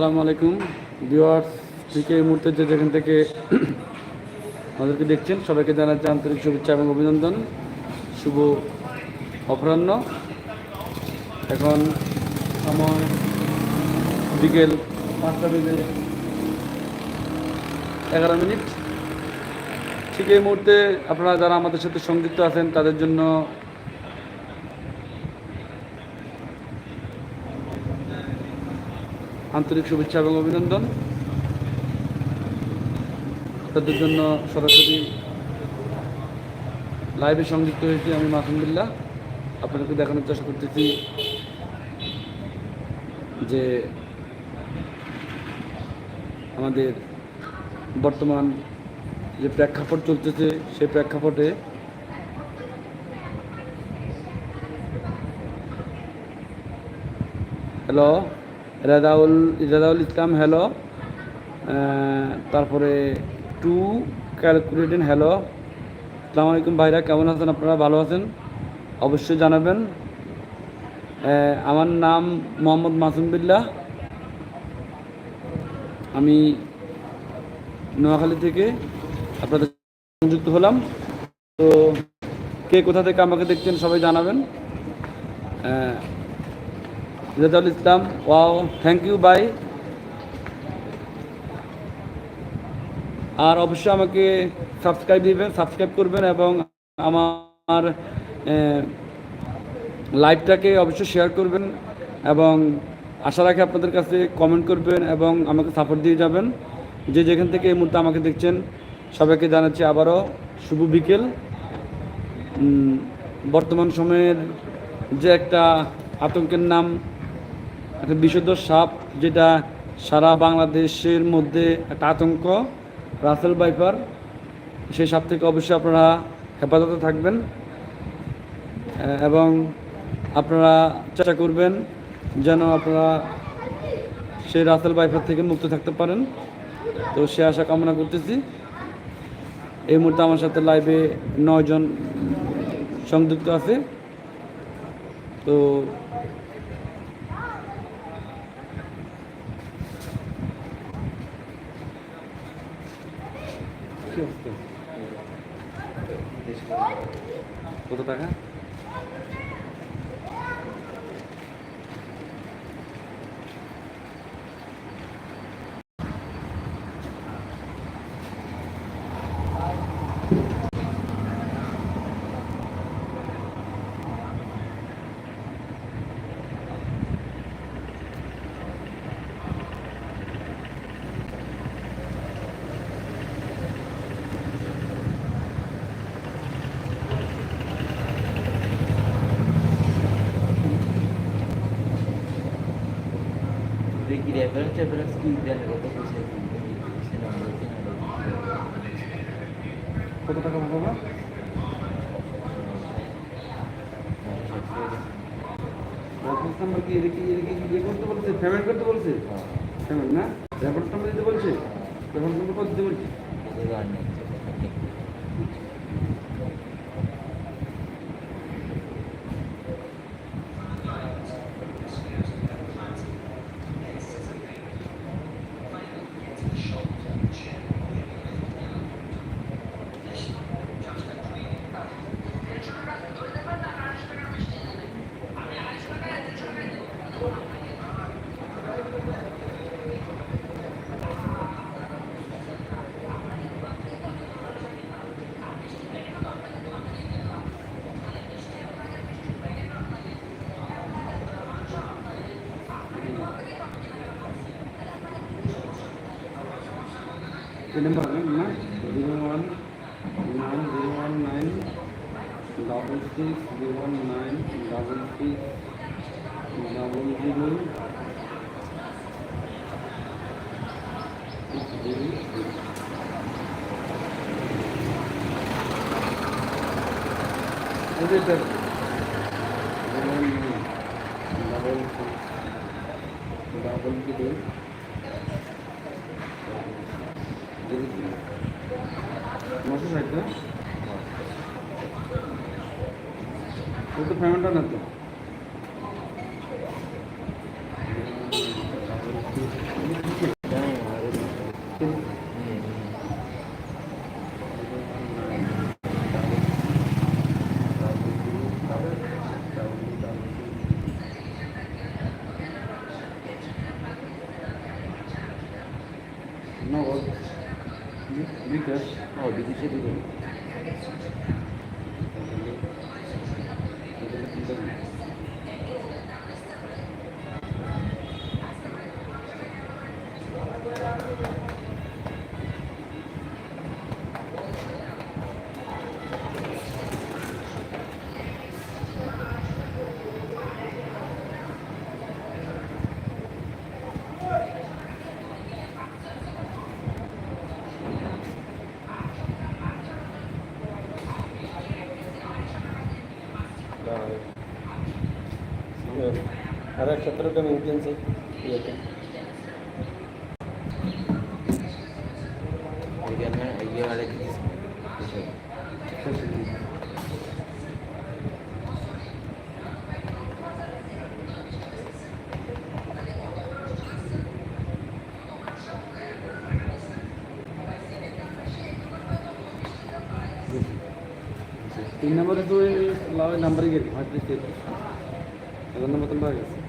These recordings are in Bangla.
আসসালামু আলাইকুম। ভিউয়ার্স থেকে এই মুহূর্তে যে যেখান থেকে আমাদেরকে দেখছেন, সবাইকে জানাচ্ছি আন্তরিক শুভেচ্ছা এবং অভিনন্দন। শুভ অপরাহ্ন। এখন সময় বিকেল পাঁচটা বেজে এগারো মিনিট। ঠিক এই মুহূর্তে আপনারা যারা আমাদের সাথে সংযুক্ত আছেন, তাদের জন্য আন্তরিক শুভেচ্ছা এবং অভিনন্দন। তাদের জন্য সরাসরি লাইভে সংযুক্ত হয়েছি আমি মাসুমদুল্লাহ আপনাদেরকে দেখানোর চেষ্টা করতেছি যে আমাদের বর্তমান যে প্রেক্ষাপট চলতেছে, সেই প্রেক্ষাপটে হ্যালো? রেদাউল রেদাউল ইসলাম, হ্যালো। তারপরে টু ক্যালকুলেটিং হ্যালো। আসসালামু আলাইকুম ভাইরা, কেমন আছেন আপনারা? ভালো আছেন? অবশ্যই জানাবেন। আমার নাম মোহাম্মদ মাসুম বিল্লাহ। আমি নোয়াখালী থেকে আপনাদের সংযুক্ত হলাম। তো কে কোথা থেকে আমাকে দেখছেন সবাই জানাবেন। Rezaul Islam, wow thank you bye আর অবশ্যই আমাকে সাবস্ক্রাইব দিবেন সাবস্ক্রাইব করবেন এবং আমার লাইভটাকে অবশ্যই শেয়ার করবেন এবং আশা রাখি আপনাদের কাছে কমেন্ট করবেন এবং আমাকে সাপোর্ট দিয়ে যাবেন। যে যেখান থেকে এই মুহূর্তে আমাকে দেখছেন, সবাইকে জানাচ্ছি আবারও শুভ বিকেল। বর্তমান সময়ের যে একটা আতঙ্কের নাম একটা বিশুদ্ধ সাপ যেটা সারা বাংলাদেশের মধ্যে একটা আতঙ্ক। রাসেল বাইপার সেই সাপ থেকে অবশ্যই আপনারা হেফাজতে থাকবেন। এবং আপনারা চেষ্টা করবেন যেন আপনারা সেই রাসেল বাইপার থেকে মুক্ত থাকতে পারেন। তো সে আশা কামনা করতেছি। এই মুহূর্তে আমার সাথে লাইভে নয়জন সংযুক্ত আছে। তো কত টাকা রেফারেন্স রেফারেন্স কি দেন কত পয়সা কত টাকা বাবা? রেফারেন্স নাম্বার কি এটা কি এটা কি ইয়ে করতে বলছে? পেমেন্ট করতে বলছে? পেমেন্ট না? রেফারেন্স নাম্বার দিতে বলছে? রেফারেন্স নাম্বার কত দিতে বলছে? হাজার নেই এই নাম্বার না zero one nine zero one nine double six zero one nine double six double zero zero ওদের sir zero one nine double six double zero নশো ষাট না ও তো পেমেন্টটা না তো। വേറെ ക്ഷത്രോട്ട് മെയിന്റൻസ് ചെയ്യട്ടെ तीन नंबर तो लावे नंबर ही गेले हात दिसते नंबर तुम्हाला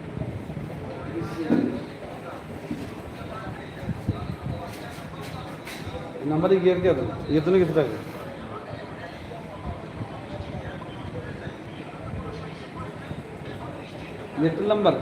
नंबर गियर के कीर्तन कित number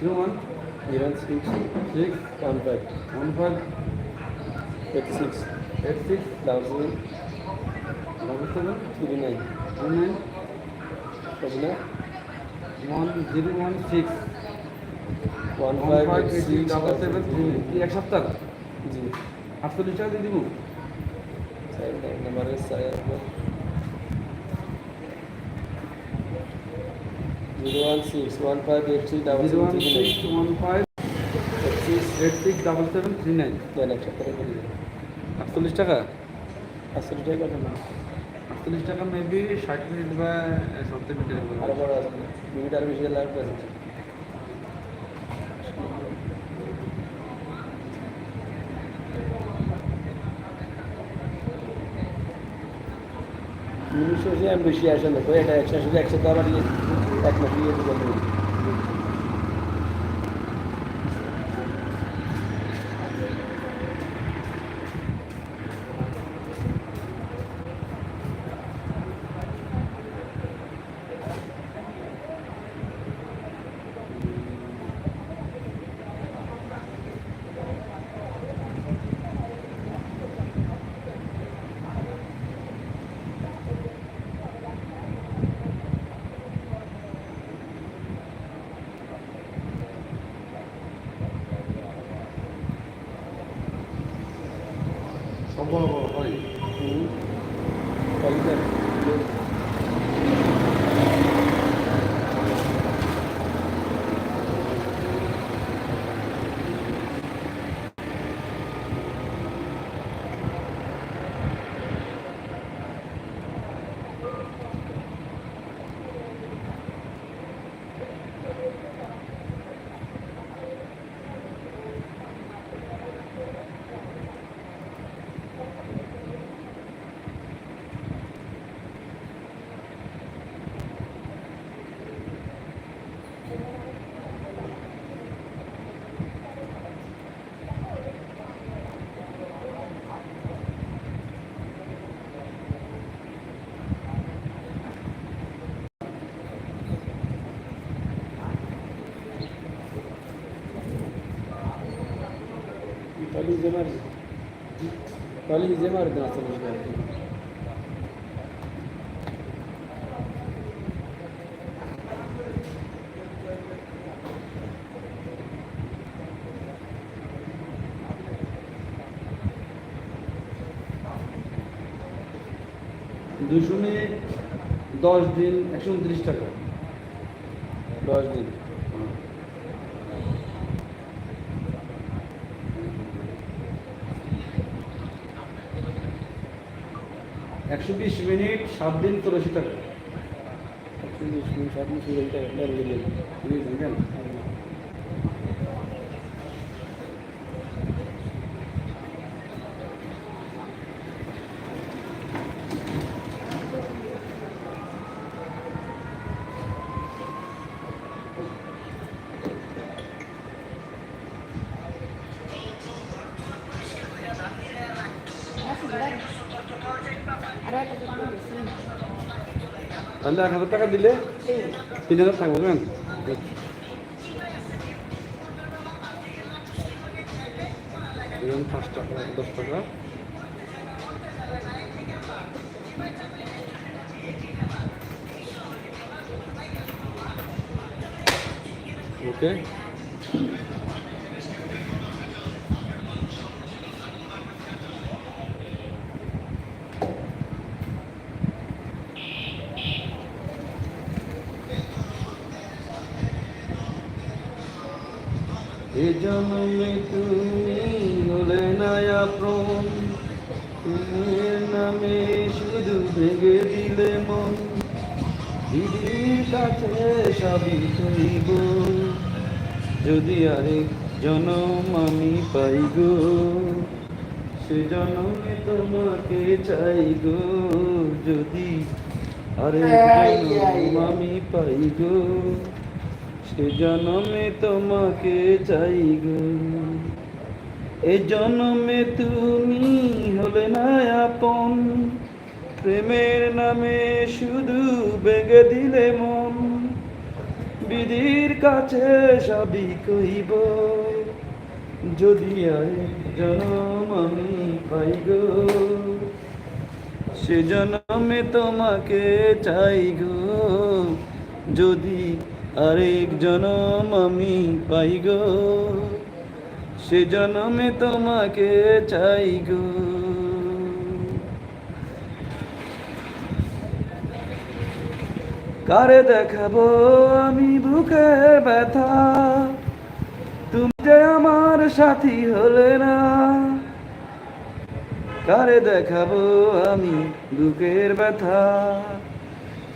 You want? Know zero six six one five one five eight six eight six double double seven three nine three nine সবনা one zero one six one five eight six double seven three এক সপ্তাহ জি আটচল্লিশ টাকা দিয়ে দিব স্যার নাম্বারে sir zero one six one five eight six double zero one six one five eight six double seven three nine দেন আটচল্লিশ টাকা? আটচল্লিশ টাকা না আটচল্লিশ টাকা মেবি ষাট মিনিট বা সপ্তাহ মিনিট আরও বড় আছে মিনিট আর বেশি লাগবে মিনিট শেষে বেশি আসে না, তো এটা একশো শুধু একশো তো আবার এক ரொம்ப তাহলে ইজে মার দেন আসলে দুশো মিনিট দশ দিন একশো উনত্রিশ টাকা। দশ দিন। একশো বিশ মিনিট সাত দিন তো টাকা একশো বিশ মিনিট সাত তাহলে এক হাজার টাকা দিলে তিন হাজার থাকবে বুঝলেন? পাঁচ টাকা দশ টাকা। ওকে নামে শুধু ভেঙে দিলে মন। দিদির কাছে সবই কইব যদি আরেক জনম আমি পাই গো সে জনমে তোমাকে চাই গো। যদি আরেক জনম আমি পাই গো সে জনমে তোমাকে চাই গো। এ জনমে তুমি হলে না আপন। প্রেমের নামে শুধু বেগে দিলে মন। বিধির কাছে সবই কইব। যদি জনম আমি পাই গো, সে জনমে তোমাকে চাই গো। যদি আরেক জনম আমি পাই গো সে জনমে তোমাকে চাই গো। কারে দেখাবো আমি বুকে ব্যথা? তুমি যে আমার সাথী হলে না। কারে দেখাবো আমি বুকের ব্যথা?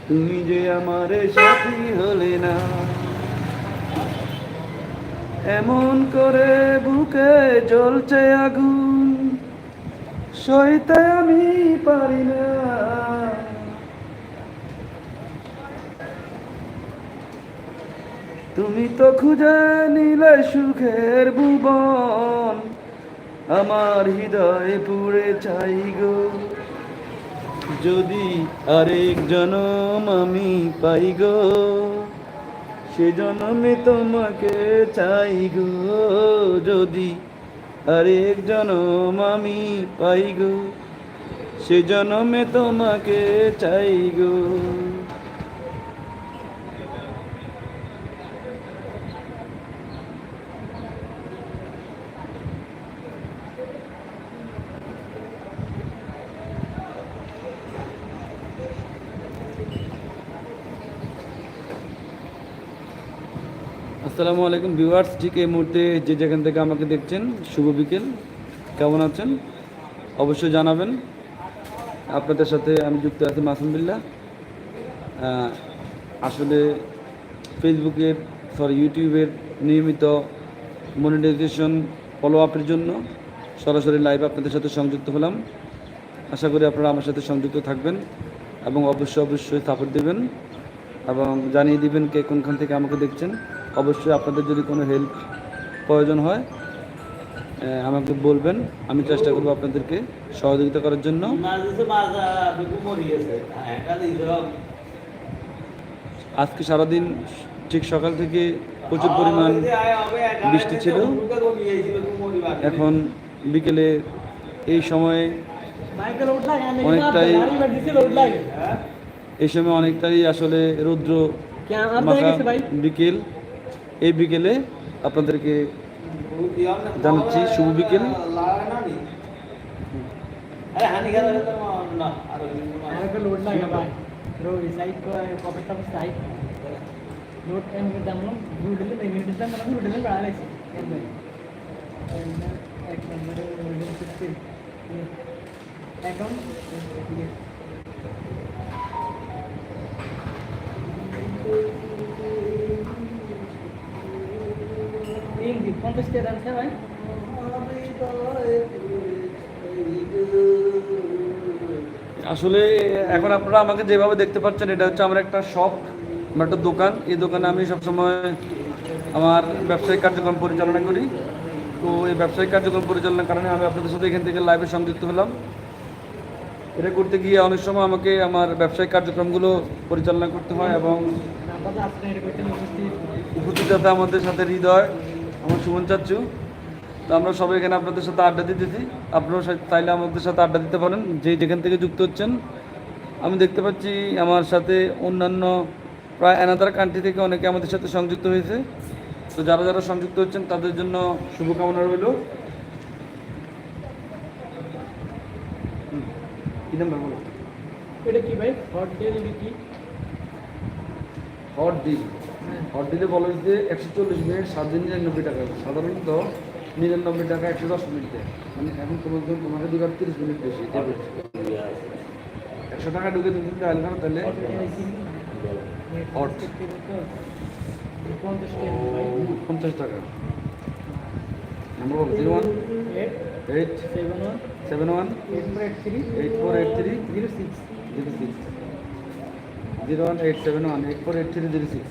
তুমি যে আমার সাথী হলে না। এমন করে বুকে জ্বলছে আগুন, সইতে আমি পারি না। তুমি তো খুঁজে নিলে সুখের ভুবন, আমার হৃদয় পুড়ে চাই গো। যদি আরেক জনম আমি পাই গো সে জনমে তোমাকে চাই গো যদি আরেক জনম আমি পাই গো, সে জনমে তোমাকে চাই গো। আসসালামু আলাইকুম ভিউয়ার্স, ঠিক এই মুহূর্তে যে যেখান থেকে আমাকে দেখছেন, শুভ বিকেল। কেমন আছেন? অবশ্যই জানাবেন। আপনাদের সাথে আমি যুক্ত আছি মাসুম বিল্লাহ। আসলে ফেসবুকের সরি ইউটিউবের নিয়মিত মনিটাইজেশন ফলো আপের জন্য সরাসরি লাইভ আপনাদের সাথে সংযুক্ত হলাম। আশা করি আপনারা আমার সাথে সংযুক্ত থাকবেন এবং অবশ্যই অবশ্যই সাপোর্ট দেবেন এবং জানিয়ে দিবেন কে কোনখান থেকে আমাকে দেখছেন। অবশ্যই আপনাদের যদি কোনো হেল্প প্রয়োজন হয় আমাকে বলবেন। আমি চেষ্টা করব আপনাদেরকে সহযোগিতা করার জন্য। আজকে সারাদিন ঠিক সকাল থেকে প্রচুর পরিমাণ বৃষ্টি ছিল। এখন বিকেলে এই সময়ে অনেকটাই এই সময় অনেকটাই আসলে রৌদ্র বিকেল। এই বিকেলে আপনাদেরকে জানাচ্ছি শুভ বিকেল আরে হানি খেলা আসলে এখন আপনারা আমাকে যেভাবে দেখতে পাচ্ছেন এটা হচ্ছে আমার একটা শপ আমার একটা দোকান। এই দোকানে আমি সবসময় আমার ব্যবসায়িক কার্যক্রম পরিচালনা করি। তো এই ব্যবসায়িক কার্যক্রম পরিচালনার কারণে আমি আপনাদের সাথে এখান থেকে লাইভে সংযুক্ত হলাম। এটা করতে গিয়ে অনেক সময় আমাকে আমার ব্যবসায়িক কার্যক্রমগুলো পরিচালনা করতে হয় এবং উপস্থিত। আমাদের সাথে হৃদয়। আমার সুমন চাচ্ছু তো আমরা সবাই এখানে আপনাদের সাথে আড্ডা দিতেছি আপনারা চাইলে আমাদের সাথে আড্ডা দিতে পারেন। যে যেখান থেকে যুক্ত হচ্ছেন। আমি দেখতে পাচ্ছি আমার সাথে অন্যান্য প্রায় অ্যানাদার কান্ট্রি থেকে অনেকে আমাদের সাথে সংযুক্ত হয়েছে। তো যারা যারা সংযুক্ত হচ্ছেন তাদের জন্য শুভকামনা রইল। হুম, কি নাম্বার বলো? এটা কি ভাই? হট ডেল কি? হট হট ডিলে বলা হয়েছে একশো চল্লিশ মিনিট সাত দিন নিরানব্বই টাকা সাধারণত নিরানব্বই টাকা একশো দশ মিনিট। দেয় মানে এখন তোমার জন্য তোমাকে দুবার তিরিশ মিনিট বেশি একশো টাকা ঢুকে যদি আলগা তাহলে হট পঞ্চাশ টাকা। নাম্বার বলো zero one eight seven one eight four eight three zero six zero six zero one eight seven one eight four eight three zero six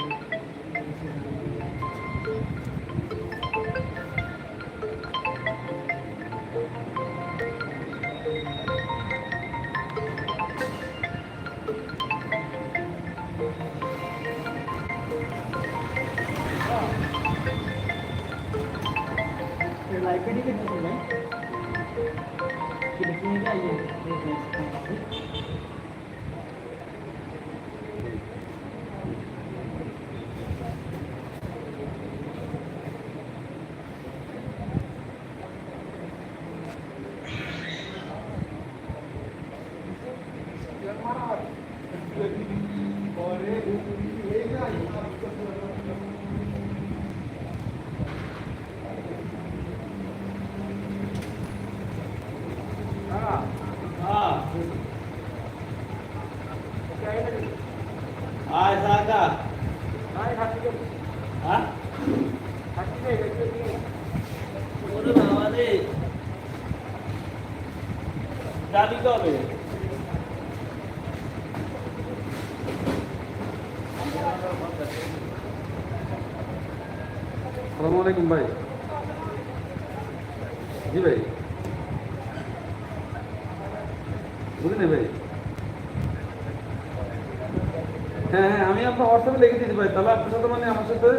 আপনার হোয়াটসঅ্যাপে লিখে দিতে পারি। তাহলে আপনার সাথে মানে আমার সাথে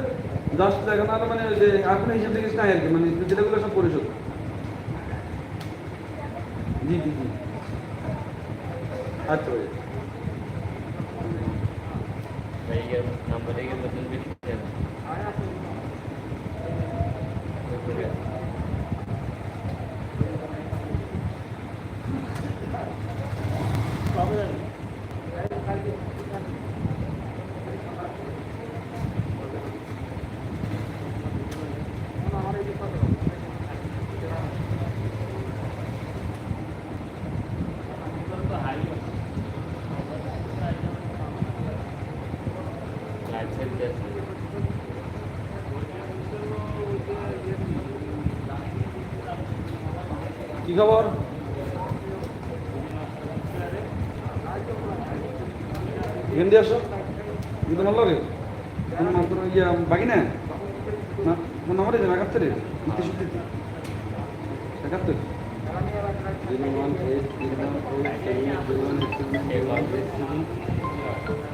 জাস্ট দেখেন না মানে ওই যে আপনার হিসেব দেখিস নাই আর কি মানে যেটাগুলো সব পরিশোধ। জি জি জি। আচ্ছা ভাই ভাইয়ের নাম্বার থেকে বদল বেশি দেন লাইসেন্স আছে কি খবর দিয়ে আসো কিন্তু ভালো লাগে মাত্র ইয়ে বাকি না না ফোন নাম্বার দেন একাত্তরে তেষট্টি একাত্তর zero one eight zero one eight zero one eight